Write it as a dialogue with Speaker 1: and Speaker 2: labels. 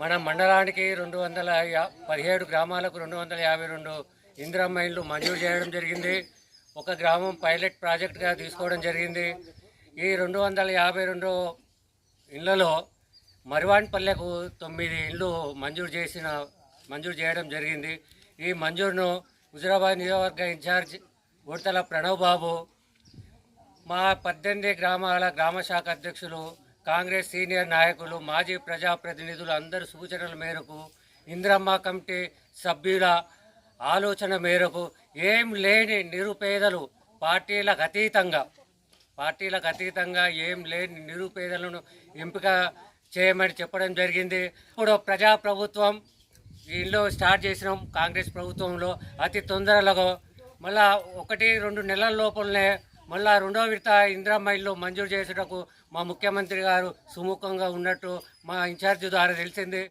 Speaker 1: మన మండలానికి రెండు వందల పదిహేడు గ్రామాలకు రెండు వందల యాభై రెండు ఇందిరమ్మ ఇళ్ళు మంజూరు చేయడం జరిగింది. ఒక గ్రామం పైలట్ ప్రాజెక్ట్గా తీసుకోవడం జరిగింది. ఈ రెండు వందల యాభై రెండు ఇళ్ళలో మరివాన్పల్లెకు తొమ్మిది ఇళ్ళు మంజూరు చేసిన మంజూరు చేయడం జరిగింది. ఈ మంజూరును హుజురాబాద్ నియోజకవర్గ ఇన్ఛార్జ్ ఉడతల ప్రణవ్ బాబు మా పద్దెనిమిది గ్రామాల గ్రామ శాఖ అధ్యక్షులు కాంగ్రెస్ సీనియర్ నాయకులు మాజీ ప్రజాప్రతినిధులు అందరి సూచనల మేరకు ఇందిరమ్మ కమిటీ సభ్యుల ఆలోచన మేరకు ఏం లేని నిరుపేదలు పార్టీలకు అతీతంగా పార్టీలకు అతీతంగా ఏం లేని నిరుపేదలను ఎంపిక చేయమని చెప్పడం జరిగింది. ఇప్పుడు ప్రజాప్రభుత్వం దీనిలో స్టార్ట్ చేసినాం కాంగ్రెస్ ప్రభుత్వంలో అతి తొందరలో. మళ్ళా ఒకటి రెండు నెలల లోపలనే మళ్ళా రెండో విడత ఇందిరా ఇల్లు మంజూరు చేసేటకు మా ముఖ్యమంత్రి గారు సుముఖంగా ఉన్నట్టు మా ఇన్ఛార్జ్ ద్వారా తెలిసింది.